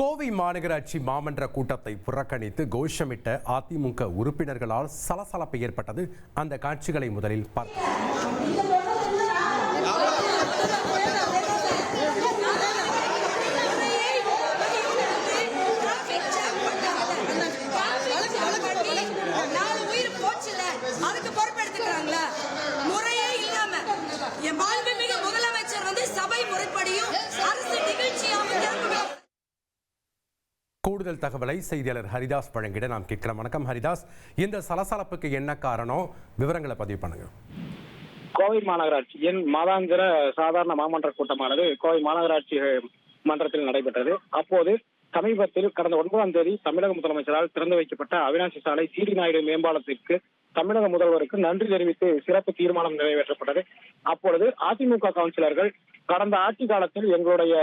கோவை மாநகராட்சி மாமன்ற கூட்டத்தை புறக்கணித்து கோஷமிட்ட அதிமுக உறுப்பினர்களால் சலசலப்பு ஏற்பட்டது. அந்த காட்சிகளை முதலில் பார்த்தோம் கூடுதல் தகவலை செய்தியாளர் ஹரிதாஸ் வழங்கிட நாம் கேட்கிறோம் வணக்கம் ஹரிதாஸ். இந்த சலசலப்புக்கு என்ன காரணம்? விவரங்களை பதிவு பண்ணுங்க. கோவை மாநகராட்சியின் மாதாந்திர சாதாரண மாமன்ற கூட்டமானது கோவை மாநகராட்சி மன்றத்தில் நடைபெற்றது. அப்போது சமீபத்தில் கடந்த ஒன்பதாம் தேதி தமிழக முதலமைச்சரால் திறந்து வைக்கப்பட்ட அவினாசி சாலை சீடி நாயுடு மேம்பாலத்திற்கு தமிழக முதல்வருக்கு நன்றி தெரிவித்து சிறப்பு தீர்மானம் நிறைவேற்றப்பட்டது. அப்பொழுது அதிமுக கவுன்சிலர்கள் கடந்த ஆட்சி காலத்தில் எங்களுடைய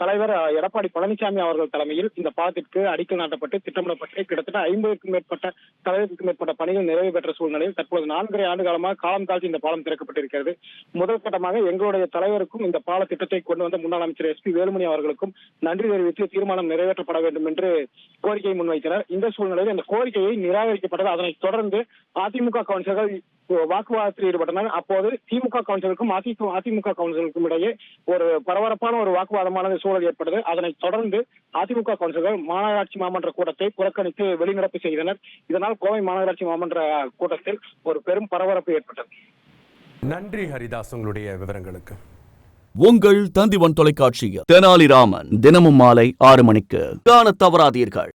தலைவர் எடப்பாடி பழனிசாமி அவர்கள் தலைமையில் இந்த பாலத்திற்கு அடிக்கல் நாட்டப்பட்டு திட்டமிடப்பட்டு கிட்டத்தட்ட ஐம்பதுக்கும் மேற்பட்ட தலைவருக்கும் மேற்பட்ட பணிகள் நிறைவு பெற்ற சூழ்நிலையில் தற்போது நான்கரை ஆண்டு காலமாக காலம் தாழ்த்தி இந்த பாலம் திறக்கப்பட்டிருக்கிறது. முதல் கட்டமாக எங்களுடைய தலைவருக்கும் இந்த பால திட்டத்தை கொண்டு வந்த முன்னாள் அமைச்சர் எஸ் பி வேலுமணி அவர்களுக்கும் நன்றி தெரிவித்து தீர்மானம் நிறைவேற்றப்பட வேண்டும் என்று கோரிக்கையை முன்வைத்தனர். இந்த சூழ்நிலையில் இந்த கோரிக்கையை நிராகரிக்கப்பட்டது. அதனைத் தொடர்ந்து அதிமுக கவுன்சிலர்கள் வாக்குவாதத்தில் ஈடுபட்டனர். அப்போது திமுக கவுன்சிலருக்கும் அதிமுக அதிமுக கவுன்சிலருக்கும் இடையே ஒரு பரபரப்பான ஒரு வாக்குவாதமான சூழல் ஏற்பட்டது. அதனைத் தொடர்ந்து அதிமுக கவுன்சிலர்கள் மாநகராட்சி மாமன்ற கூட்டத்தை புறக்கணித்து வெளிநடப்பு செய்தனர். இதனால் கோவை மாநகராட்சி மாமன்ற கூட்டத்தில் ஒரு பெரும் பரபரப்பு ஏற்பட்டது. நன்றி ஹரிதாஸ். உங்களுடைய விவரங்களுக்கு. உங்கள் தந்திவன் தொலைக்காட்சியில் தெனாலிராமன் தினமும் மாலை ஆறு மணிக்கு. காணத் தவறாதீர்கள்.